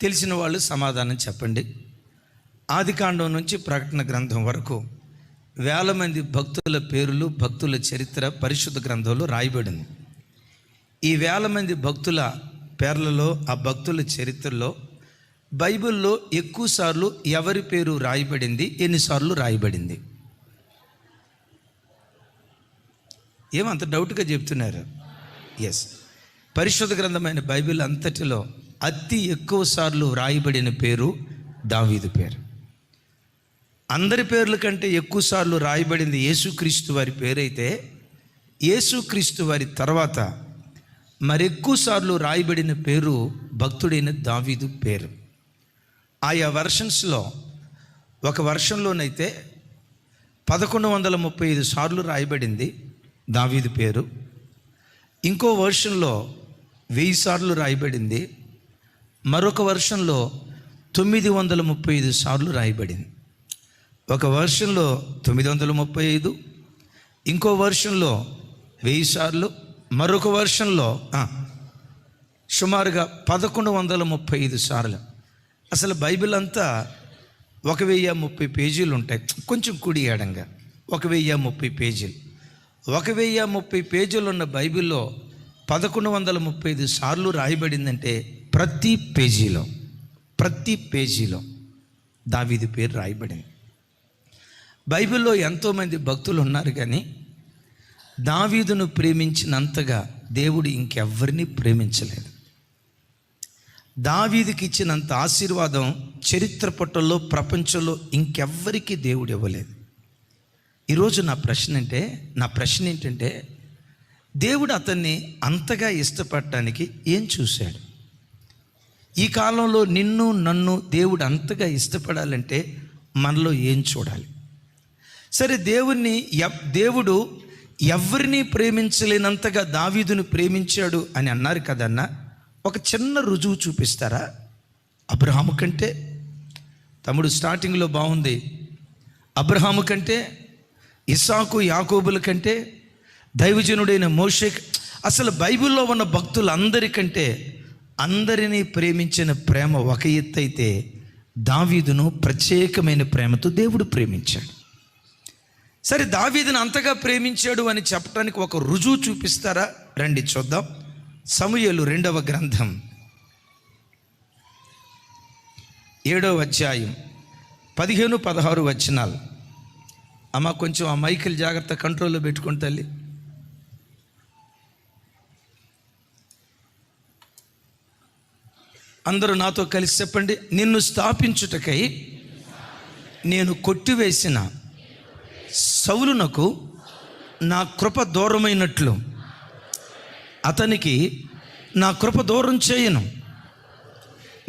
తెలిసిన వాళ్ళు సమాధానం చెప్పండి. ఆదికాండం నుంచి ప్రకటన గ్రంథం వరకు వేల మంది భక్తుల పేర్లు భక్తుల చరిత్ర పరిశుద్ధ గ్రంథంలో రాయబడింది. ఈ వేల మంది భక్తుల పేర్లలో ఆ భక్తుల చరిత్రలో బైబిల్లో ఎక్కువసార్లు ఎవరి పేరు రాయబడింది ఎన్నిసార్లు రాయబడింది? ఏమంత డౌట్గా చెప్తున్నారు? ఎస్ పరిశుద్ధ గ్రంథమైన బైబిల్ అంతటిలో అతి ఎక్కువ సార్లు వ్రాయబడిన పేరు దావీదు పేరు. అందరి పేర్ల కంటే ఎక్కువ సార్లు రాయబడింది యేసుక్రీస్తు వారి పేరైతే యేసుక్రీస్తు వారి తర్వాత మరెక్కువ సార్లు రాయబడిన పేరు భక్తుడైన దావీదు పేరు. ఆయా వర్షన్స్లో ఒక వర్షంలోనైతే పదకొండు వందల ముప్పై ఐదు సార్లు రాయబడింది దావీదు పేరు. ఇంకో వర్షన్లో వెయ్యి సార్లు రాయబడింది మరొక వర్షంలో తొమ్మిది వందల ముప్పై ఐదు సార్లు రాయబడింది. ఒక వర్షంలో తొమ్మిది వందల ముప్పై ఐదు ఇంకో వర్షంలో వెయ్యి సార్లు మరొక వర్షంలో సుమారుగా పదకొండు వందల ముప్పై ఐదు సార్లు. అసలు బైబిల్ అంతా ఒక వెయ్యి ముప్పై పేజీలు ఉంటాయి. కొంచెం కుడి ఎడంగా ఒక వెయ్యి ముప్పై పేజీలు. ఒక వెయ్యి ముప్పై పేజీలు ఉన్న బైబిల్లో పదకొండు వందల ముప్పై ఐదు సార్లు రాయబడిందంటే ప్రతి పేజీలో ప్రతి పేజీలో దావీది పేరు రాయబడింది. బైబిల్లో ఎంతోమంది భక్తులు ఉన్నారు కానీ దావీదును ప్రేమించినంతగా దేవుడు ఇంకెవ్వరిని ప్రేమించలేదు. దావీదుకి ఇచ్చినంత ఆశీర్వాదం చరిత్ర పట్టల్లో ప్రపంచంలో ఇంకెవ్వరికి దేవుడు ఇవ్వలేదు. ఈరోజు నా ప్రశ్న అంటే నా ప్రశ్న ఏంటంటే దేవుడు అతన్ని అంతగా ఇష్టపడటానికి ఏం చూశాడు? ఈ కాలంలో నిన్ను నన్ను దేవుడు అంతగా ఇష్టపడాలంటే మనలో ఏం చూడాలి? సరే దేవుణ్ణి దేవుడు ఎవరిని ప్రేమించలేనంతగా దావీదును ప్రేమించాడు అని అన్నారు కదన్నా? ఒక చిన్న రుజువు చూపిస్తారా? అబ్రహాము కంటే? తమ్ముడు స్టార్టింగ్లో బాగుంది. అబ్రహాము కంటే? ఇసాకు యాకోబుల కంటే? దైవజనుడైన మోషే అసలు బైబిల్లో ఉన్న భక్తులందరికంటే అందరినీ ప్రేమించిన ప్రేమ ఒక ఎత్తు అయితే దావీదును ప్రత్యేకమైన ప్రేమతో దేవుడు ప్రేమించాడు. సరే దావీదును అంతగా ప్రేమించాడు అని చెప్పడానికి ఒక రుజువు చూపిస్తారా? రండి చూద్దాం. సమూయేలు రెండవ గ్రంథం. ఏడవ అధ్యాయం పదిహేను పదహారు వచనాలు. అమ్మ కొంచెం ఆ మైకిల్ జాగ్రత్త కంట్రోల్లో పెట్టుకుని తల్లి. అందరూ నాతో కలిసి చెప్పండి నిన్ను స్థాపించుటకై నేను కొట్టివేసిన సౌలునకు నా కృప దూరమైనట్లు. అతనికి నా కృప దూరం చేయను.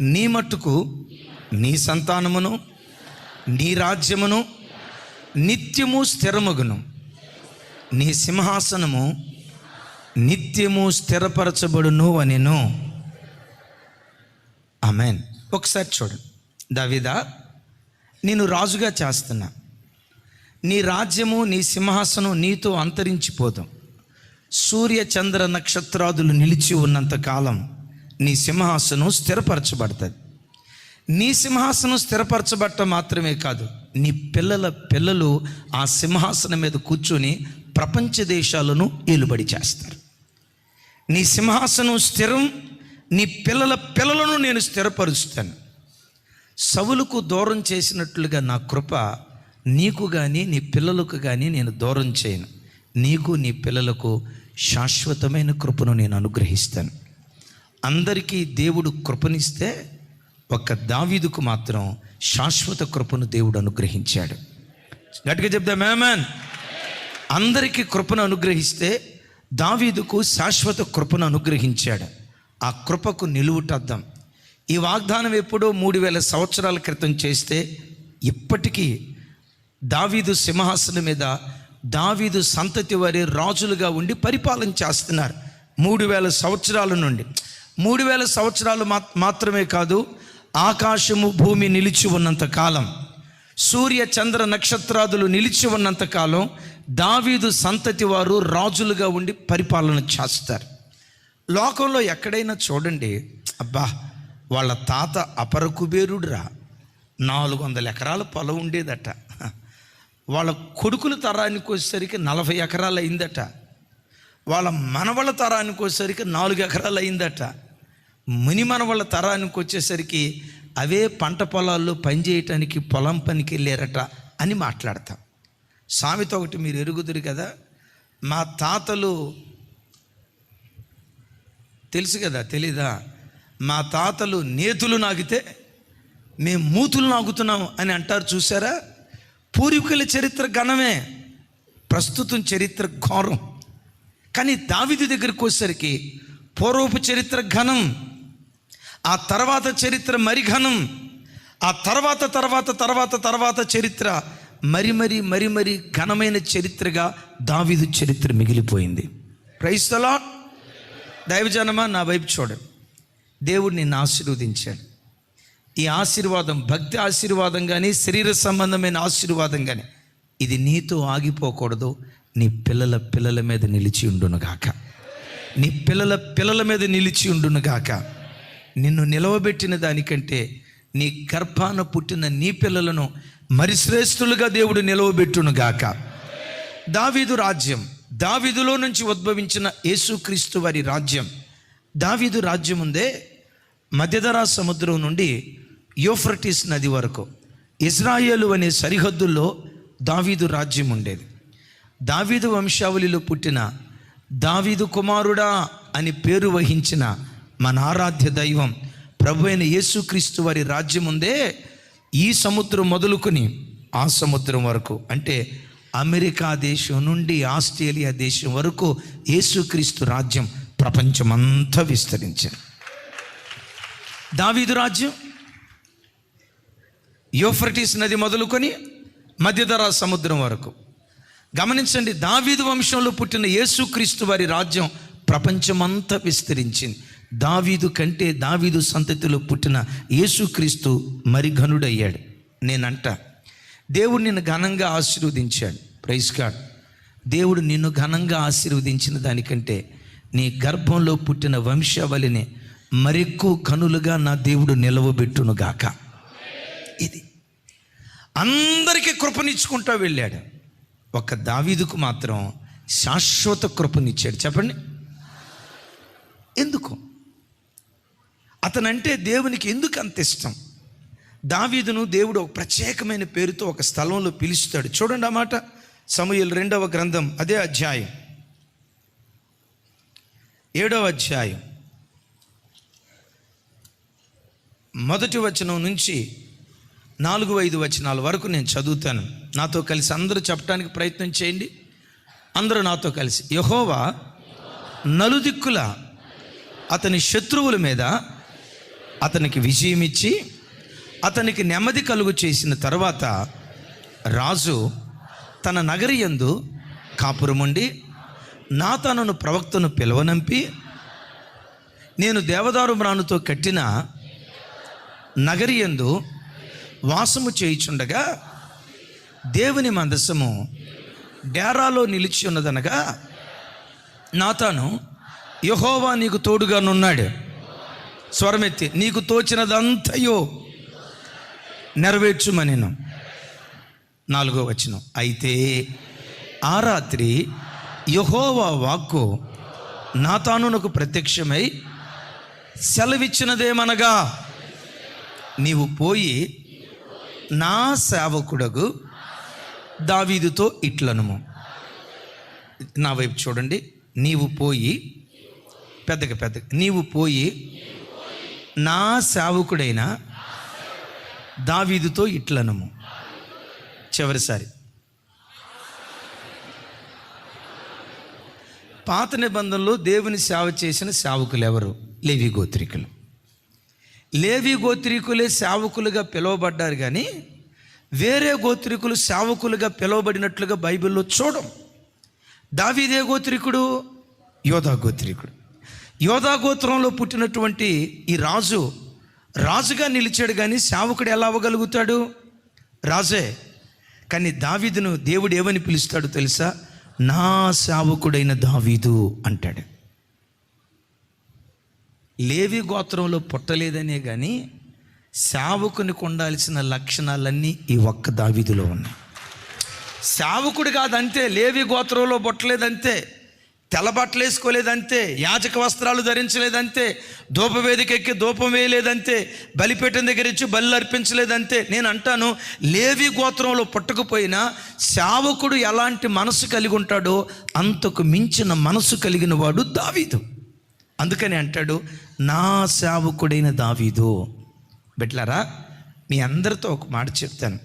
నీ మట్టుకు నీ సంతానమును నీ రాజ్యమును నిత్యము స్థిరమగును. నీ సింహాసనము నిత్యము స్థిరపరచబడును అనిను. ఆమెన్ ఒకసారి చూడండి దావిదా నేను రాజుగా చేస్తున్నా. నీ రాజ్యము నీ సింహాసనం నీతో అంతరించిపోదాం. సూర్య చంద్ర నక్షత్రాదులు నిలిచి ఉన్నంత కాలం నీ సింహాసనం స్థిరపరచబడుతుంది. నీ సింహాసనం స్థిరపరచబడటం మాత్రమే కాదు నీ పిల్లల పిల్లలు ఆ సింహాసనం మీద కూర్చొని ప్రపంచ దేశాలను ఏలుబడి చేస్తారు. నీ సింహాసనం స్థిరం నీ పిల్లల పిల్లలను నేను స్థిరపరుస్తాను. సవులకు దూరం చేసినట్లుగా నా కృప నీకు కానీ నీ పిల్లలకు కానీ నేను దూరం చేయను. నీకు నీ పిల్లలకు శాశ్వతమైన కృపను నేను అనుగ్రహిస్తాను. అందరికీ దేవుడు కృపనిస్తే ఒక్క దావీదుకు మాత్రం శాశ్వత కృపను దేవుడు అనుగ్రహించాడు. గట్టిగా చెప్దా మేమన్ అందరికీ కృపను అనుగ్రహిస్తే దావీదుకు శాశ్వత కృపను అనుగ్రహించాడు. ఆ కృపకు నిలువుటద్దాం. ఈ వాగ్దానం ఎప్పుడో మూడు వేల సంవత్సరాల క్రితం చేస్తే ఇప్పటికీ దావీదు సింహాసనం మీద దావీదు సంతతి వారి రాజులుగా ఉండి పరిపాలన చేస్తున్నారు. మూడు వేల సంవత్సరాల నుండి. మూడు వేల సంవత్సరాలు మాత్రమే కాదు ఆకాశము భూమి నిలిచి ఉన్నంత కాలం. సూర్య చంద్ర నక్షత్రాదులు నిలిచి ఉన్నంత కాలం దావీదు సంతతి వారు రాజులుగా ఉండి పరిపాలన చేస్తారు. లోకంలో ఎక్కడైనా చూడండి అబ్బా వాళ్ళ తాత అపర కుబేరుడురా. నాలుగు వందల ఎకరాల పొలం ఉండేదట. వాళ్ళ కొడుకుల తరానికి వచ్చేసరికి నలభై ఎకరాలు అయిందట. వాళ్ళ మనవళ్ళ తరానికి వచ్చేసరికి నాలుగు ఎకరాలు అయిందట. ముని మనవళ్ళ తరానికి వచ్చేసరికి అవే పంట పొలాల్లో పనిచేయటానికి పొలం పనికి వెళ్ళారట అని మాట్లాడతాం. సామెత ఒకటి మీరు ఎరుగుదురు కదా మా తాతలు తెలుసు కదా తెలీదా? మా తాతలు నేతులు నాగితే మేము మూతులు నాగుతున్నాం అని అంటారు చూసారా పూర్వీకుల చరిత్ర ఘనమే ప్రస్తుతం చరిత్ర ఘోరం. కానీ దావిది దగ్గరికి వచ్చేసరికి పూర్వపు చరిత్ర ఘనం ఆ తర్వాత చరిత్ర మరి ఘనం ఆ తర్వాత తర్వాత తర్వాత తర్వాత చరిత్ర మరి మరి మరి మరి ఘనమైన చరిత్రగా దావిదు చరిత్ర మిగిలిపోయింది. క్రైస్తలా దైవజనమా? నా వైపు చూడండి. దేవుడు నిన్ను ఆశీర్వదించాడు. ఈ ఆశీర్వాదం భక్తి ఆశీర్వాదం కానీ శరీర సంబంధమైన ఆశీర్వాదం కానీ ఇది నీతో ఆగిపోకూడదు. నీ పిల్లల పిల్లల మీద నిలిచి ఉండునుగాక నీ పిల్లల పిల్లల మీద నిలిచి ఉండునుగాక నిన్ను నిలవబెట్టిన దానికంటే నీ గర్భాన పుట్టిన నీ పిల్లలను మరి శ్రేష్ఠులుగా దేవుడు నిలవబెట్టునుగాక దావీదు రాజ్యం దావీదులో నుంచి ఉద్భవించిన యేసుక్రీస్తు వారి రాజ్యం. దావీదు రాజ్యం ఉందే మధ్యధరా సముద్రం నుండి యోఫ్రటిస్ నది వరకు. ఇజ్రాయేలు అనే సరిహద్దుల్లో దావీదు రాజ్యం ఉండేది. దావీదు వంశావళిలో పుట్టిన దావీదు కుమారుడా అని పేరు వహించిన మన ఆరాధ్య దైవం ప్రభు అయిన యేసుక్రీస్తు వారి రాజ్యం ఉందే ఈ సముద్రం మొదలుకొని ఆ సముద్రం వరకు. అంటే అమెరికా దేశం నుండి ఆస్ట్రేలియా దేశం వరకు యేసుక్రీస్తు రాజ్యం ప్రపంచమంతా విస్తరించింది. దావీదు రాజ్యం యోఫ్రటిస్ నది మొదలుకొని మధ్యధరా సముద్రం వరకు. గమనించండి దావీదు వంశంలో పుట్టిన యేసుక్రీస్తు వారి రాజ్యం ప్రపంచమంతా విస్తరించింది. దావీదు కంటే దావీదు సంతతిలో పుట్టిన యేసుక్రీస్తు మరి ఘనుడయ్యాడు నేనంట దేవుడు నిన్ను ఘనంగా ఆశీర్వదించాడు. ప్రైజ్ గాడ్ దేవుడు నిన్ను ఘనంగా ఆశీర్వదించిన దానికంటే నీ గర్భంలో పుట్టిన వంశావళిని మరెక్కువ కనులుగా నా దేవుడు నిలవబెట్టునుగాక ఇది అందరికీ కృపనిచ్చుకుంటూ వెళ్ళాడు. ఒక దావీదుకు మాత్రం శాశ్వత కృపనిచ్చాడు. చెప్పండి. ఎందుకు? అతనంటే దేవునికి ఎందుకు అంత ఇష్టం? దావీదును దేవుడు ఒక ప్రత్యేకమైన పేరుతో ఒక స్థలంలో పిలుస్తాడు. చూడండి ఆ మాట. సమూహలు రెండవ గ్రంథం అదే అధ్యాయం. ఏడవ అధ్యాయం. మొదటి వచనం నుంచి నాలుగు ఐదు వచనాల వరకు నేను చదువుతాను. నాతో కలిసి అందరూ చెప్పడానికి ప్రయత్నం చేయండి. అందరూ నాతో కలిసి. యహోవా నలుదిక్కుల అతని శత్రువుల మీద అతనికి విజయం ఇచ్చి అతనికి నెమ్మది కలుగు చేసిన తర్వాత రాజు తన నగరి యందు కాపురముండి నా తనను ప్రవక్తను పిలవనంపి నేను దేవదారు మ్రానుతో కట్టిన నగరి యందు వాసము చేయుచుండగా దేవుని మందసము డేరాలో నిలిచి ఉన్నదనగా నాతాను యహోవా నీకు తోడుగానున్నాడు స్వరమెత్తి నీకు తోచినదంతయో నెరవేర్చుమనిను. నాలుగో వచనం. అయితే ఆ రాత్రి యహోవా వాక్కు నాతానునకు ప్రత్యక్షమై సెలవిచ్చినదేమనగా నీవు పోయి నా సేవకుడగు దావీదుతో ఇట్లనుము. నా వైపు చూడండి. నీవు పోయి పెద్దగా పెద్దగా నీవు పోయి నా సేవకుడైన దావీదుతో ఇట్లనము. చివరిసారి. పాత నిబంధనలో దేవుని సేవ చేసిన సేవకులు ఎవరు లేవి గోత్రికులు. లేవి గోత్రికులే సేవకులుగా పిలువబడ్డారు కానీ వేరే గోత్రికులు సేవకులుగా పిలువబడినట్లుగా బైబిల్లో చూడం. దావీదే గోత్రికుడు యోధా గోత్రికుడు. యోధా గోత్రంలో పుట్టినటువంటి ఈ రాజు రాజుగా నిలిచాడు కానీ సేవకుడు ఎలా అవ్వగలుగుతాడు? రాజే కానీ దావీదును దేవుడు ఏమని పిలుస్తాడు తెలుసా? నా సేవకుడైన దావీదు అంటాడు. లేవి గోత్రంలో పుట్టలేదనే కానీ సేవకునికి ఉండాల్సిన లక్షణాలన్నీ ఈ ఒక్క దావీదులో ఉన్నాయి. సేవకుడు కాదంతే లేవి గోత్రంలో పుట్టలేదంతే. తెల్ల బట్టలు వేసుకోలేదంతే యాజక వస్త్రాలు ధరించలేదంతే ధూపవేదిక ఎక్కి ధూపం వేయలేదంతే బలిపీఠం దగ్గర ఇచ్చి బలి అర్పించలేదంతే నేను అంటాను లేవి గోత్రంలో పట్టుకుపోయినా శావకుడు ఎలాంటి మనసు కలిగి ఉంటాడో అంతకు మించిన మనసు కలిగిన వాడు దావీదు. అందుకని అంటాడు నా శావకుడైన దావీదు. బిడ్లారా మీ అందరితో ఒక మాట చెప్తాను.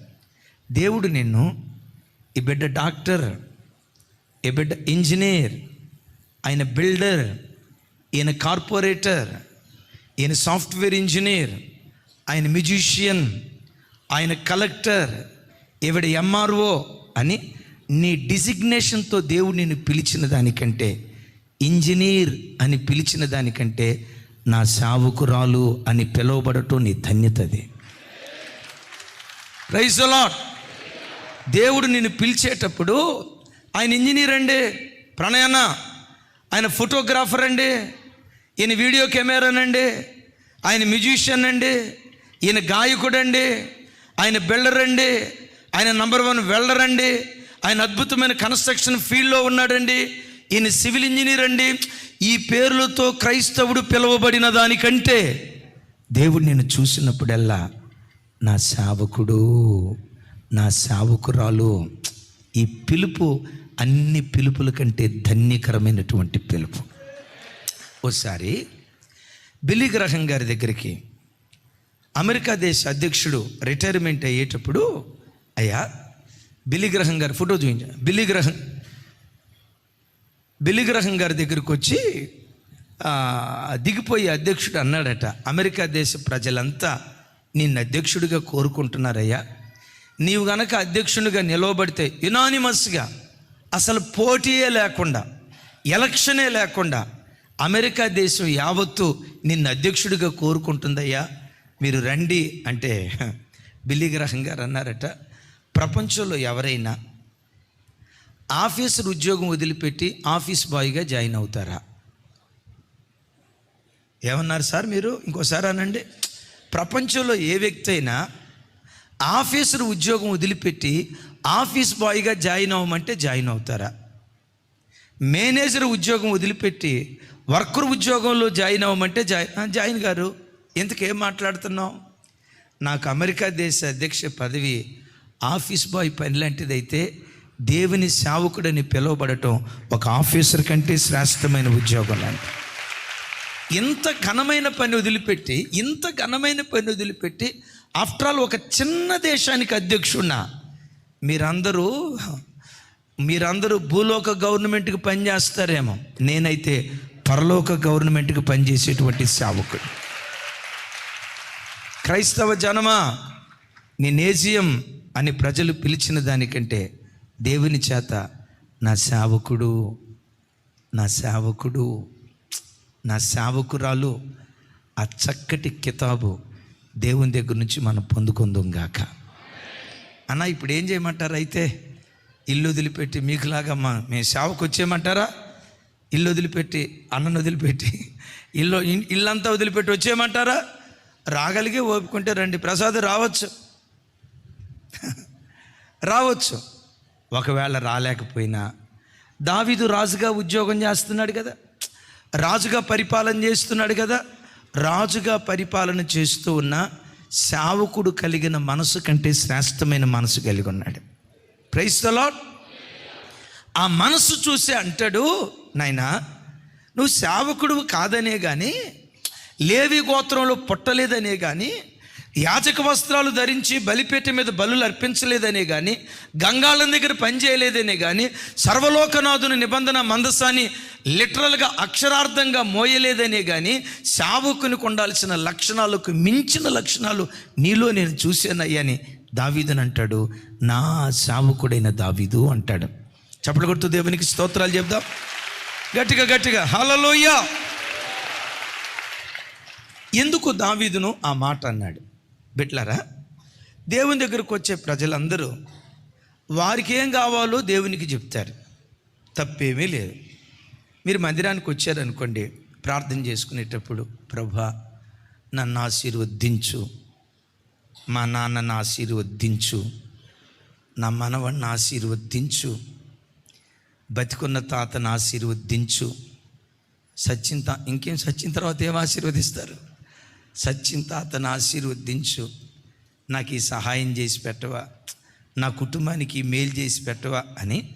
దేవుడు నిన్ను ఈ బిడ్డ డాక్టర్ ఈ బిడ్డ ఇంజనీర్ ఆయన బిల్డర్ ఈయన కార్పొరేటర్ ఈయన సాఫ్ట్వేర్ ఇంజనీర్ ఆయన మ్యూజిషియన్ ఆయన కలెక్టర్ ఈవిడ ఎంఆర్ఓ అని నీ డిజిగ్నేషన్తో దేవుడు నిన్ను పిలిచిన దానికంటే ఇంజనీర్ అని పిలిచిన దానికంటే నా సావుకురాలు అని పిలువబడటం నీ ధన్యతది రైస్ అలాట్ దేవుడు నిన్ను పిలిచేటప్పుడు ఆయన ఇంజనీర్ అండి ప్రణయన? ఆయన ఫోటోగ్రాఫర్ అండి ఈయన వీడియో కెమెరానండి ఆయన మ్యూజిషియన్ అండి ఈయన గాయకుడు అండి ఆయన బిల్డర్ అండి ఆయన నంబర్ వన్ వెల్డర్ అండి ఆయన అద్భుతమైన కన్స్ట్రక్షన్ ఫీల్డ్లో ఉన్నాడండి ఈయన సివిల్ ఇంజనీర్ అండి. ఈ పేర్లతో క్రైస్తవుడు పిలువబడిన దానికంటే దేవుడు నేను చూసినప్పుడల్లా నా సేవకుడు నా సేవకురాలు ఈ పిలుపు అన్ని పిలుపుల కంటే ధన్యకరమైనటువంటి పిలుపు. ఓసారి బిల్లి గ్రహం గారి దగ్గరికి అమెరికా దేశ అధ్యక్షుడు రిటైర్మెంట్ అయ్యేటప్పుడు అయ్యా బిల్లి గ్రహం గారి ఫోటో చూపించా. బిల్లి గ్రహం బిల్లి గ్రహం గారి దగ్గరికి వచ్చి దిగిపోయే దిగిపోయి అధ్యక్షుడు అన్నాడట అమెరికా దేశ ప్రజలంతా నిన్ను అధ్యక్షుడిగా కోరుకుంటున్నారయ్యా. నీవు గనక అధ్యక్షునిగా నిలవబడితే యునానిమస్గా అసలు పోటీయే లేకుండా ఎలక్షనే లేకుండా అమెరికా దేశం యావత్తు నిన్ను అధ్యక్షుడిగా కోరుకుంటుందయ్యా. మీరు రండి అంటే బిల్లి గ్రహం గారు అన్నారట ప్రపంచంలో ఎవరైనా ఆఫీసర్ ఉద్యోగం వదిలిపెట్టి ఆఫీస్ బాయ్గా జాయిన్ అవుతారా? ఏమన్నారు సార్ మీరు? ఇంకోసారి అనండి. ప్రపంచంలో ఏ వ్యక్తి అయినా ఆఫీసర్ ఉద్యోగం వదిలిపెట్టి ఆఫీస్ బాయ్గా జాయిన్ అవ్వమంటే జాయిన్ అవుతారా? మేనేజర్ ఉద్యోగం వదిలిపెట్టి వర్కర్ ఉద్యోగంలో జాయిన్ అవ్వమంటే జాయిన్ జాయిన్ గారు. ఇంతకేం మాట్లాడుతున్నావు? నాకు అమెరికా దేశ అధ్యక్ష పదవి ఆఫీస్ బాయ్ పని లాంటిదైతే దేవుని సేవకుడని పిలువబడటం ఒక ఆఫీసర్ కంటే శ్రేష్టమైన ఉద్యోగం లాంటిది. ఇంత ఘనమైన పని వదిలిపెట్టి ఇంత ఘనమైన పని వదిలిపెట్టి ఆఫ్టర్ ఆల్ ఒక చిన్న దేశానికి అధ్యక్షున్నా మీరందరూ మీరందరూ భూలోక గవర్నమెంట్కి పనిచేస్తారేమో నేనైతే పరలోక గవర్నమెంట్కి పనిచేసేటువంటి సేవకుడు. క్రైస్తవ జనమా నేనేజియం అని ప్రజలు పిలిచిన దానికంటే దేవుని చేత నా సేవకుడు నా సేవకుడు నా సేవకురాలు ఆ చక్కటి కితాబు దేవుని దగ్గర నుంచి మనం పొందుకుందాం గాక. అన్న ఇప్పుడు ఏం చేయమంటారు? అయితే ఇల్లు వదిలిపెట్టి మీకులాగా మా మేము సేవకు వచ్చేయమంటారా? ఇల్లు వదిలిపెట్టి అన్నను వదిలిపెట్టి ఇల్లు ఇల్లంతా వదిలిపెట్టి వచ్చేయమంటారా? రాగలిగే ఓపుకుంటే రండి ప్రసాద్ రావచ్చు. రావచ్చు. ఒకవేళ రాలేకపోయినా దావిదు రాజుగా ఉద్యోగం చేస్తున్నాడు కదా రాజుగా పరిపాలన చేస్తున్నాడు కదా రాజుగా పరిపాలన చేస్తూ ఉన్న సేవకుడు కలిగిన మనసు కంటే శ్రేష్టమైన మనసు కలిగి ఉన్నాడు. ప్రైస్ ద ఆ మనసు చూసి అంటాడు నాయనా నువ్వు సేవకుడు కాదనే కానీ లేవి గోత్రంలో పుట్టలేదనే కానీ యాజక వస్త్రాలు ధరించి బలిపేట మీద బలులు అర్పించలేదనే కానీ గంగాళం దగ్గర పనిచేయలేదనే కానీ సర్వలోకనాథుని నిబంధన మందసాన్ని లిటరల్గా అక్షరార్థంగా మోయలేదనే కానీ సావుకునికి ఉండాల్సిన లక్షణాలకు మించిన లక్షణాలు నీలో నేను చూశానయ్యని దావీదని అంటాడు. నా సావుకుడైన దావీదు అంటాడు. చప్పలు కొడుతూ దేవునికి స్తోత్రాలు చెప్దాం. గట్టిగా గట్టిగా. హలలోయ ఎందుకు దావీదును ఆ మాట అన్నాడు? బిట్లరా దేవుని దగ్గరకు వచ్చే ప్రజలందరూ వారికి ఏం కావాలో దేవునికి చెప్తారు. తప్పేమీ లేదు. మీరు మందిరానికి వచ్చారనుకోండి ప్రార్థన చేసుకునేటప్పుడు ప్రభా నన్ను ఆశీర్వదించు. మా నాన్నను ఆశీర్వదించు. నా మనవణ్ణి ఆశీర్వదించు. బతికున్న తాతను ఆశీర్వదించు. సచిన్ తా ఇంకేం సచిన్ తర్వాత ఏం ఆశీర్వదిస్తారు? సచిన్ తాతను ఆశీర్వదించు. నాకు ఈ సహాయం చేసి పెట్టవా. నా కుటుంబానికి మేలు చేసి పెట్టవా అని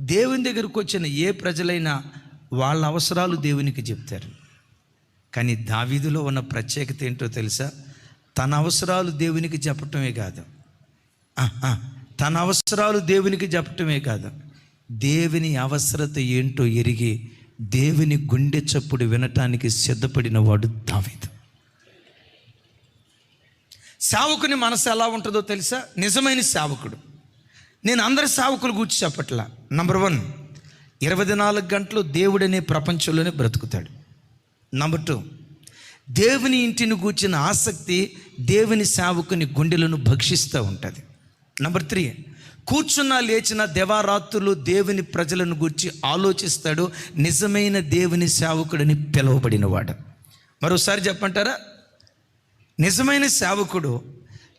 దేవుని దగ్గరకు వచ్చిన ఏ ప్రజలైనా వాళ్ళ అవసరాలు దేవునికి చెప్తారు. కానీ దావీదులో ఉన్న ప్రత్యేకత ఏంటో తెలుసా? తన అవసరాలు దేవునికి చెప్పటమే కాదు. తన అవసరాలు దేవునికి చెప్పటమే కాదు. దేవుని అవసరత ఏంటో ఎరిగి దేవుని గుండె చప్పుడు వినటానికి సిద్ధపడిన వాడు దావీదు. సేవకుని మనసు ఎలా ఉంటుందో తెలుసా? నిజమైన సేవకుడు. నేను అందరి సేవకులు గురించి చెప్పట్లా. నంబర్ వన్ ఇరవై నాలుగు గంటలు దేవుడనే ప్రపంచంలోనే బ్రతుకుతాడు. నంబర్ టూ దేవుని ఇంటిని గూర్చిన ఆసక్తి దేవుని సేవకుని గుండెలను భక్షిస్తూ ఉంటుంది. నంబర్ త్రీ కూర్చున్న లేచిన దేవారాత్రులు దేవుని ప్రజలను గూర్చి ఆలోచిస్తాడు. నిజమైన దేవుని సేవకుడని పిలువబడినవాడు. మరోసారి చెప్పంటారా నిజమైన సేవకుడు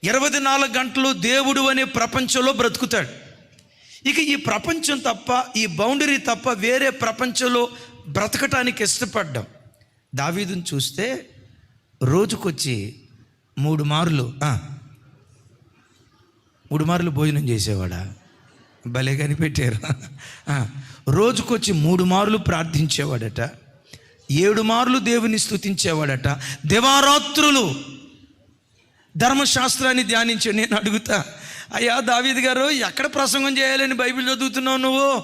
ఇరవై నాలుగు గంటలు దేవుడు అనే ప్రపంచంలో బ్రతుకుతాడు. ఇక ఈ ప్రపంచం తప్ప ఈ బౌండరీ తప్ప వేరే ప్రపంచంలో బ్రతకటానికి ఇష్టపడ్డాం. దావీదుని చూస్తే రోజుకొచ్చి మూడు మార్లు మూడు మార్లు భోజనం చేసేవాడా? భలే కనిపెట్టారు. రోజుకొచ్చి మూడు మార్లు ప్రార్థించేవాడట. ఏడు మార్లు దేవుని స్తుతించేవాడట. దివారాత్రులు ధర్మశాస్త్రాన్ని ధ్యానించి నేను అడుగుతా. అయ్యా దావీద్ గారు ఎక్కడ ప్రసంగం చేయాలని బైబిల్ చదువుతున్నావు నువ్వు?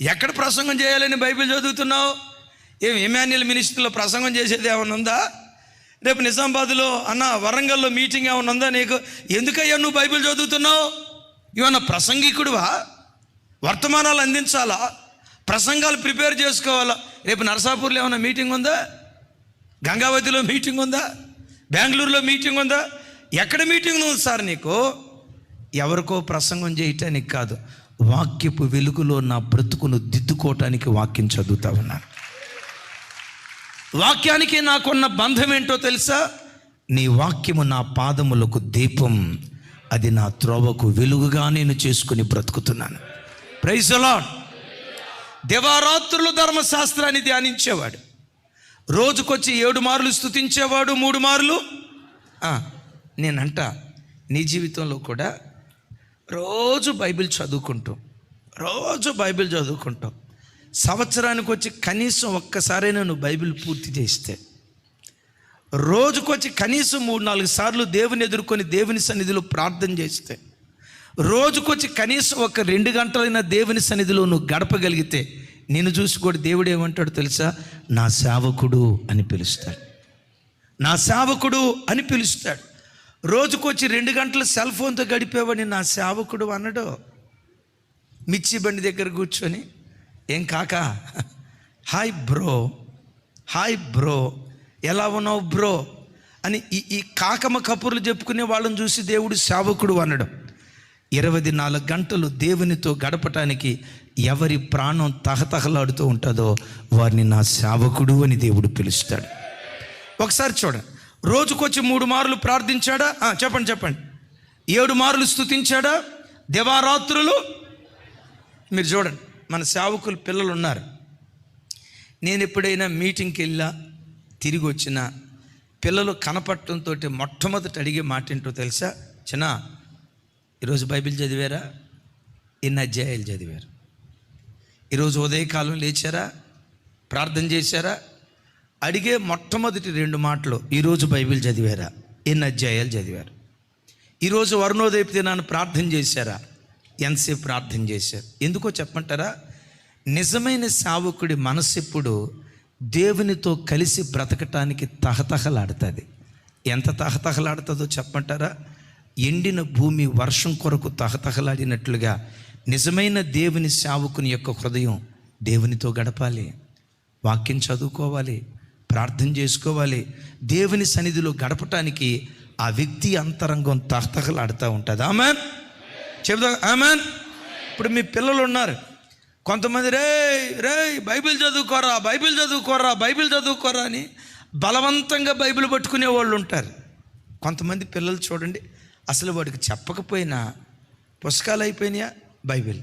ఎక్కడ ప్రసంగం చేయాలని బైబిల్ చదువుతున్నావు? ఏం ఎమాన్యుల్ మినిస్ట్రీలో ప్రసంగం చేసేది ఏమైనా ఉందా? రేపు నిజామాబాద్లో అన్న వరంగల్లో మీటింగ్ ఏమైనా ఉందా నీకు? ఎందుకయ్యా నువ్వు బైబిల్ చదువుతున్నావు? ఏమన్నా ప్రసంగికుడువా? వర్తమానాలు అందించాలా? ప్రసంగాలు ప్రిపేర్ చేసుకోవాలా? రేపు నరసాపూర్లో ఏమైనా మీటింగ్ ఉందా? గంగావతిలో మీటింగ్ ఉందా? బెంగళూరులో మీటింగ్ ఉందా? ఎక్కడ మీటింగ్ ఉంది సార్ నీకు? ఎవరికో ప్రసంగం చేయటానికి కాదు వాక్యపు వెలుగులో నా బ్రతుకును దిద్దుకోవటానికి వాక్యం చదువుతా ఉన్నాను. వాక్యానికి నాకున్న బంధం ఏంటో తెలుసా? నీ వాక్యము నా పాదములకు దీపం అది నా త్రోవకు వెలుగుగా నేను చేసుకుని బ్రతుకుతున్నాను. ప్రైజ్ అలాడ్ దివారాత్రులు ధర్మశాస్త్రాన్ని ధ్యానించేవాడు. రోజుకొచ్చి ఏడు మార్లు స్థుతించేవాడు మూడు మార్లు? నేనంట నీ జీవితంలో కూడా రోజు బైబిల్ చదువుకుంటూ రోజు బైబిల్ చదువుకుంటాం సంవత్సరానికి వచ్చి కనీసం ఒక్కసారైనా నువ్వు బైబిల్ పూర్తి చేస్తే రోజుకొచ్చి కనీసం మూడు నాలుగు సార్లు దేవుని ఎదుర్కొని దేవుని సన్నిధిలో ప్రార్థన చేస్తే రోజుకొచ్చి కనీసం ఒక రెండు గంటలైనా దేవుని సన్నిధిలో నువ్వు గడపగలిగితే నిన్ను చూసి కూడా దేవుడు ఏమంటాడు తెలుసా? నా సేవకుడు అని పిలుస్తాడు. నా సేవకుడు అని పిలుస్తాడు. రోజుకొచ్చి రెండు గంటలు సెల్ ఫోన్తో గడిపేవాడిని నా సేవకుడు అన్నాడు. మిర్చి బండి దగ్గర కూర్చొని ఏం కాక? హాయ్ బ్రో హాయ్ బ్రో ఎలా ఉన్నావు బ్రో? అని ఈ ఈ కాకమ కబుర్లు చెప్పుకునే వాళ్ళని చూసి దేవుడు సేవకుడు అనడం ఇరవై నాలుగు గంటలు దేవునితో గడపటానికి ఎవరి ప్రాణం తహతహలాడుతూ ఉంటుందో వారిని నా సేవకుడు అని దేవుడు పిలుస్తాడు. ఒకసారి చూడండి. రోజుకొచ్చి మూడు మార్లు ప్రార్థించాడా? చెప్పండి చెప్పండి. ఏడు మార్లు స్తుతించాడా? దివారాత్రులు? మీరు చూడండి మన సేవకులు పిల్లలు ఉన్నారు. నేను ఎప్పుడైనా మీటింగ్కి వెళ్ళా తిరిగి వచ్చినా పిల్లలు కనపడటంతో మొట్టమొదటి అడిగే మాట ఏంటో తెలుసా? చిన్న ఈరోజు బైబిల్ చదివారా? ఎన్ని అధ్యాయాలు చదివారు. ఈరోజు ఉదయకాలం లేచారా? ప్రార్థన చేశారా? అడిగే మొట్టమొదటి రెండు మాటలు ఈరోజు బైబిల్ చదివారా? ఎన్ని అధ్యాయాలు చదివారు. ఈరోజు వరుణోదయపు దినాన్ని ప్రార్థన చేశారా? ఎంతసేపు ప్రార్థన చేశారు? ఎందుకో చెప్పంటారా నిజమైన సావకుడి మనసు ఎప్పుడు దేవునితో కలిసి బ్రతకటానికి తహతహలాడుతుంది. ఎంత తహతహలాడుతుందో చెప్పంటారా ఎండిన భూమి వర్షం కొరకు తహతహలాడినట్లుగా నిజమైన దేవుని సేవకుని యొక్క హృదయం దేవునితో గడపాలి. వాక్యం చదువుకోవాలి. ప్రార్థన చేసుకోవాలి. దేవుని సన్నిధిలో గడపటానికి ఆ వ్యక్తి అంతరంగం తహతహలాడుతూ ఉంటుంది. ఆమెన్. చెబుదా ఆమెన్. ఇప్పుడు మీ పిల్లలు ఉన్నారు. కొంతమంది రే రే బైబిల్ చదువుకోరా బైబిల్ చదువుకోరా బైబిల్ చదువుకోరా అని బలవంతంగా బైబిల్ పట్టుకునే వాళ్ళు ఉంటారు. కొంతమంది పిల్లలు చూడండి అసలు వాడికి చెప్పకపోయినా పుస్తకాలు అయిపోయినాయా? బైబిల్.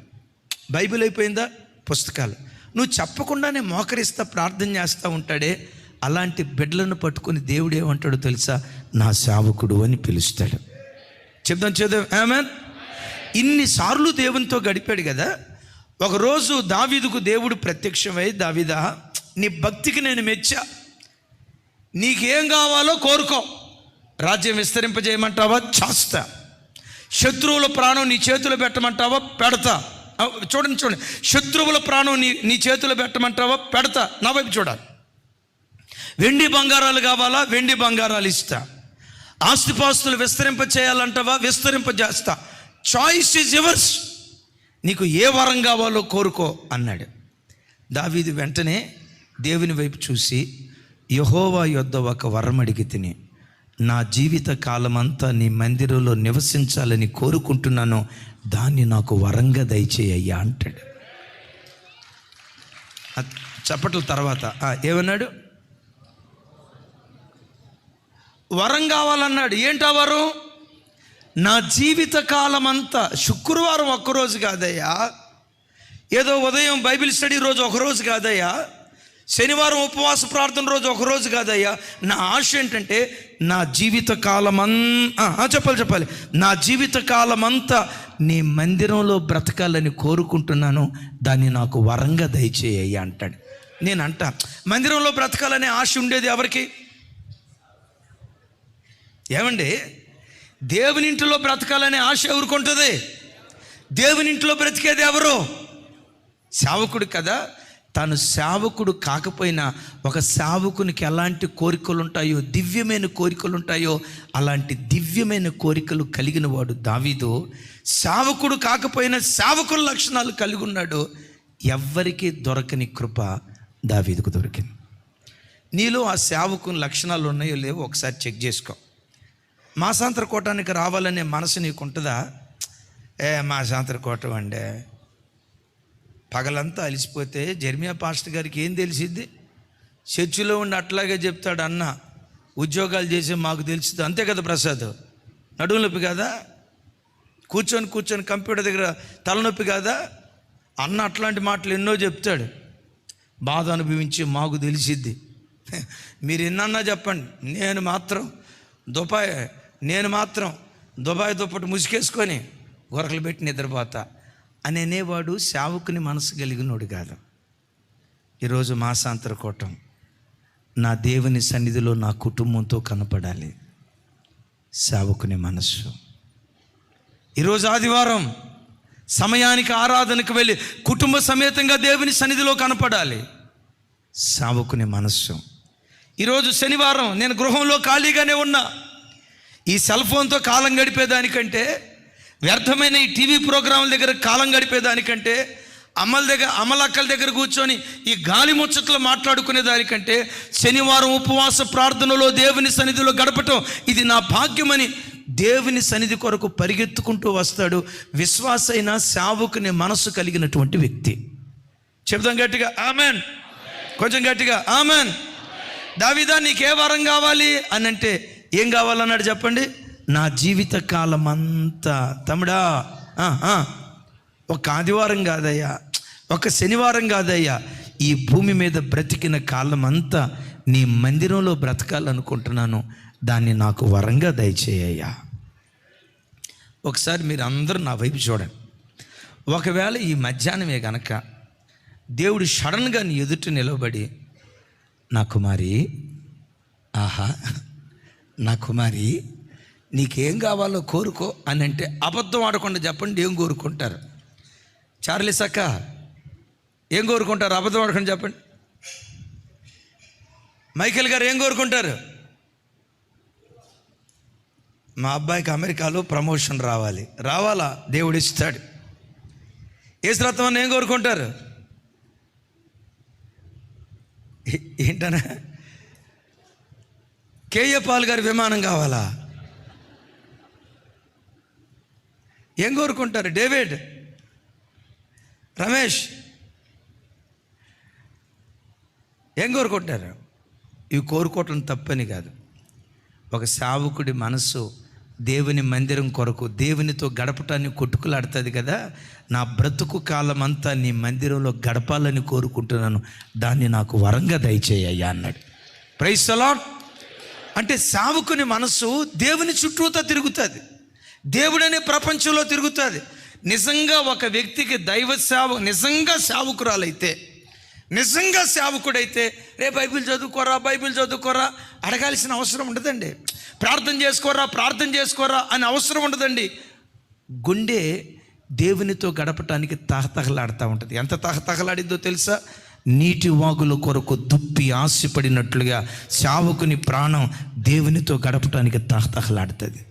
బైబిల్ అయిపోయిందా? పుస్తకాలు. నువ్వు చెప్పకుండానే మోకరిస్తా ప్రార్థన చేస్తూ ఉంటాడే అలాంటి బిడ్డలను పట్టుకొని దేవుడు ఏమంటాడో తెలుసా? నా సేవకుడు అని పిలుస్తాడు. చెప్దాం చేద్దాం ఆమెన్ ఇన్నిసార్లు దేవునితో గడిపాడు కదా ఒకరోజు దావీదుకు దేవుడు ప్రత్యక్షమై దావిదా నీ భక్తికి నేను మెచ్చా. నీకేం కావాలో కోరుకో. రాజ్యం విస్తరింపజేయమంటావా? చేస్తా. శత్రువుల ప్రాణం నీ చేతులు పెట్టమంటావా? పెడతా. చూడండి చూడండి. శత్రువుల ప్రాణం నీ నీ చేతులు పెట్టమంటావా? పెడతా. నా వైపు చూడాలి. వెండి బంగారాలు కావాలా? వెండి బంగారాలు ఇస్తా. ఆస్తిపాస్తులు విస్తరింప చేయాలంటావా విస్తరింప చేస్తా చాయిస్ ఈజ్ యువర్స్ నీకు ఏ వరం కావాలో కోరుకో అన్నాడు. దావీది వెంటనే దేవుని వైపు చూసి యహోవా యొద్ద ఒక వరం అడిగి తిని నా జీవిత కాలమంతా నీ మందిరంలో నివసించాలని కోరుకుంటున్నాను. దాన్ని నాకు వరంగా దయచేయ్యా అంటాడు. చప్పట్ల తర్వాత ఏమన్నాడు? వరం కావాలన్నాడు. ఏంటా వరం? నా జీవిత కాలం అంతా శుక్రవారం ఒక్కరోజు కాదయ్యా. ఏదో ఉదయం బైబిల్ స్టడీ రోజు ఒకరోజు కాదయ్యా. శనివారం ఉపవాస ప్రార్థన రోజు ఒకరోజు కాదయ్యా. నా ఆశ ఏంటంటే నా జీవిత కాలమంతా చెప్పాలి చెప్పాలి. నా జీవిత కాలమంతా నీ మందిరంలో బ్రతకాలని కోరుకుంటున్నాను. దాన్ని నాకు వరంగా దయచేయ్యా అంటాడు. నేను అంట మందిరంలో బ్రతకాలనే ఆశ ఉండేది ఎవరికి? ఏమండి? దేవునింటిలో బ్రతకాలనే ఆశ ఎవరుకుంటుంది దేవుని ఇంటిలో బ్రతికేది ఎవరు? సేవకుడు కదా. తాను సేవకుడు కాకపోయినా ఒక సేవకునికి ఎలాంటి కోరికలు ఉంటాయో దివ్యమైన కోరికలు ఉంటాయో అలాంటి దివ్యమైన కోరికలు కలిగిన వాడు దావీదు. సేవకుడు కాకపోయినా సేవకుల లక్షణాలు కలిగి ఉన్నాడు ఎవ్వరికీ దొరకని కృప దావీదుకు దొరికింది. నీలో ఆ సేవకుని లక్షణాలు ఉన్నాయో లేవో ఒకసారి చెక్ చేసుకో. మాసాంతర కోటానికి రావాలనే మనసు నీకు ఉంటుందా ఏ మాసాంతర కోటం అండే పగలంతా అలిసిపోతే జర్మియా పాస్టర్ గారికి ఏం తెలిసిద్ది? చర్చిలో ఉండి అట్లాగే చెప్తాడు అన్న ఉద్యోగాలు చేసే మాకు తెలుస్తుంది. అంతే కదా ప్రసాద్? నడుము నొప్పి కదా? కూర్చొని కూర్చొని కంప్యూటర్ దగ్గర తలనొప్పి కాదా? అన్న అట్లాంటి మాటలు ఎన్నో చెప్తాడు. బాధ అనుభవించి మాకు తెలిసిద్ది. మీరు ఎన్నన్నా చెప్పండి. నేను మాత్రం దుబాయ్ నేను మాత్రం దుబాయ్ దుప్పటి ముసుకేసుకొని గొరకలు పెట్టి నిద్రపోతా. అని అనేవాడు సేవకుని మనసు కలిగినోడు కాదు. ఈరోజు మాసాంతర కూటం. నా దేవుని సన్నిధిలో నా కుటుంబంతో కనపడాలి. సేవకుని మనస్సు ఈరోజు ఆదివారం సమయానికి ఆరాధనకు వెళ్ళి కుటుంబ సమేతంగా దేవుని సన్నిధిలో కనపడాలి. సావుకునే మనస్సు ఈరోజు శనివారం నేను గృహంలో ఖాళీగానే ఉన్నా. ఈ సెల్ ఫోన్తో కాలం గడిపేదానికంటే వ్యర్థమైన ఈ టీవీ ప్రోగ్రాంల దగ్గర కాలం గడిపేదానికంటే అమ్మల దగ్గర అమలక్కల దగ్గర కూర్చొని ఈ గాలి ముచ్చట్లు మాట్లాడుకునే దానికంటే శనివారం ఉపవాస ప్రార్థనలో దేవుని సన్నిధిలో గడపటం ఇది నా భాగ్యమని దేవుని సన్నిధి కొరకు పరిగెత్తుకుంటూ వస్తాడు విశ్వాసైన సేవకుని మనసు కలిగినటువంటి వ్యక్తి. చెబుదాం గట్టిగా ఆమెన్. కొంచెం గట్టిగా ఆమెన్. దావిదా నీకే వరం కావాలి? అని అంటే ఏం కావాలన్నాడు చెప్పండి? నా జీవిత కాలం అంతా తమ్ముడా ఒక ఆదివారం కాదయ్యా ఒక శనివారం కాదయ్యా ఈ భూమి మీద బ్రతికిన కాలం అంతా నీ మందిరంలో బ్రతకాలనుకుంటున్నాను. దాన్ని నాకు వరంగా దయచేయ్యా ఒకసారి మీరు అందరూ నా వైపు చూడండి. ఒకవేళ ఈ మధ్యాహ్నమే గనక దేవుడు సడన్గా నీ ఎదుట నిలబడి నా కుమారి ఆహా నా కుమారి నీకేం కావాలో కోరుకో అని అంటే అబద్ధం ఆడకుండా చెప్పండి ఏం కోరుకుంటారు? చార్లీస్ అక్క ఏం కోరుకుంటారు? అబద్ధం ఆడకుండా చెప్పండి. మైకేల్ గారు ఏం కోరుకుంటారు? మా అబ్బాయికి అమెరికాలో ప్రమోషన్ రావాలి. రావాలా? దేవుడు ఇస్తాడు. ఏసురత్వం ఏం కోరుకుంటారు? ఏంటనా కేఏ పాల్ గారి విమానం కావాలా? ఏం కోరుకుంటారు? డేవిడ్ రమేష్ ఏం కోరుకుంటారు? ఇవి కోరుకోవటం తప్పని కాదు. ఒక సావుకుడి మనసు దేవుని మందిరం కొరకు దేవునితో గడపటాన్ని కొట్టుకులాడుతుంది కదా? నా బ్రతుకు కాలం అంతా నీ మందిరంలో గడపాలని కోరుకుంటున్నాను. దాన్ని నాకు వరంగా దయచేయ్యా అన్నాడు. ప్రైస్ అలాట్ అంటే సావుకుని మనసు దేవుని చుట్టూతో తిరుగుతుంది. దేవుడనే ప్రపంచంలో తిరుగుతుంది. నిజంగా ఒక వ్యక్తికి దైవ సేవ నిజంగా సేవకురాలైతే నిజంగా సేవకుడైతే రే బైబిల్ చదువుకోరా బైబిల్ చదువుకోరా అడగాల్సిన అవసరం ఉండదండి. ప్రార్థన చేసుకోరా ప్రార్థన చేసుకోరా అని అవసరం ఉండదండి. గుండె దేవునితో గడపటానికి తహతహలాడుతూ ఉంటుంది. ఎంత తహతహలాడిద్దో తెలుసా? నీటి వాగుల కొరకు దుప్పి ఆశపడినట్లుగా శావకుని ప్రాణం దేవునితో గడపటానికి తహతహలాడుతుంది.